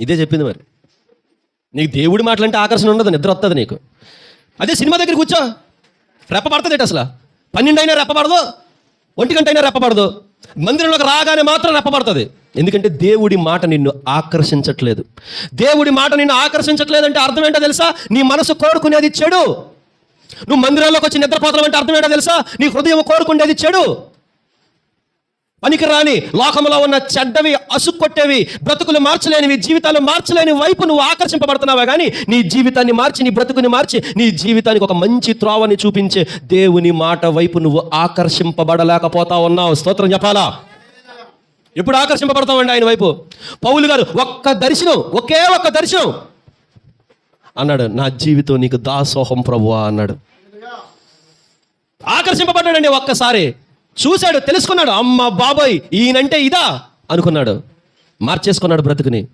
ఇదే చెప్పింది మరి. నీకు దేవుడి మాటలంటే ఆకర్షణ ఉండదు నిద్ర వస్తుంది నీకు. అదే సినిమా దగ్గర కూర్చో. రెప్పబడుతుంది అసలు? పన్నెండు అయినా రెప్పపడదు ఒంటి గంట అయినా రెప్పబడదు మందిరంలోకి రాగానే మాత్రం రెప్పబడుతుంది ఎందుకంటే దేవుడి మాట నిన్ను ఆకర్షించట్లేదు. దేవుడి మాట నిన్ను ఆకర్షించట్లేదంటే అర్థం ఏంటో తెలుసా? నీ మనసు కోరుకునేది చెడు. నువ్వు మందిరంలోకి వచ్చి నిద్రపోతావు అంటే అర్థం ఏంటో తెలుసా? నీ హృదయం కోరుకునేది చెడు. పనికిరాని లోకంలో ఉన్న చెడ్డవి అసుక్కొట్టేవి బ్రతుకులు మార్చలేనివి జీవితాలు మార్చలేని వైపు నువ్వు ఆకర్షింపబడుతున్నావా కానీ నీ జీవితాన్ని మార్చి నీ బ్రతుకుని మార్చి నీ జీవితానికి ఒక మంచి త్రోవని చూపించే దేవుని మాట వైపు నువ్వు ఆకర్షింపబడలేకపోతా ఉన్నావు. స్తోత్రం చెప్పాలా? ఎప్పుడు ఆకర్షింపబడతామండి ఆయన వైపు? పౌలు గారు ఒక్క దర్శనం ఒకే ఒక్క దర్శనం. అన్నాడు నా జీవితం నీకు దాసోహం ప్రభువా అన్నాడు. ఆకర్షింపబడ్డాడండి ఒక్కసారి. చూశాడు తెలుసుకున్నాడు అమ్మ బాబాయ్ ఈయనంటే ఇదా అనుకున్నాడు. మార్చేసుకున్నాడు బ్రతుకుని.